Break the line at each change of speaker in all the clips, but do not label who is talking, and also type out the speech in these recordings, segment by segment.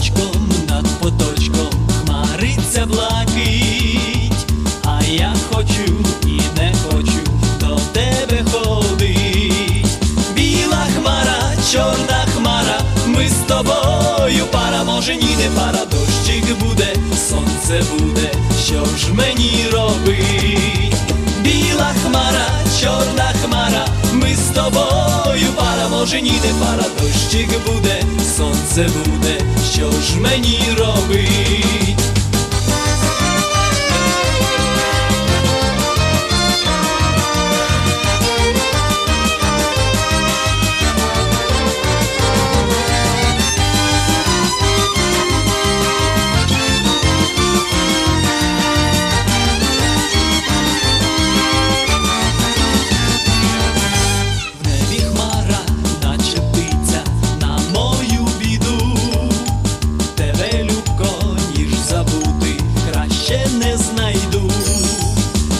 листочком, над поточком хмариться блакить, а я хочу і не хочу до тебе ходить. Біла хмара, чорна хмара, ми з тобою пара, може, ні не пара, дощик буде, сонце буде, що ж мені робить? Біла хмара, чорна хмара, ми з тобою пара, може, ні не пара, дощик буде. Сонце буде, що ж мені робить? Знайду.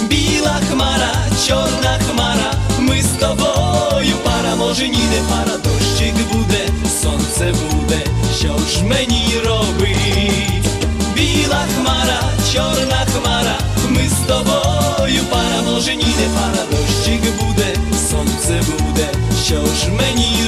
Біла хмара, чорна хмара, ми з тобою пара, може ні не пара, дощик буде, сонце буде, що ж мені робить? Біла хмара, чорна хмара, ми з тобою пара, може ні не пара, дощик буде, сонце буде, що ж мені?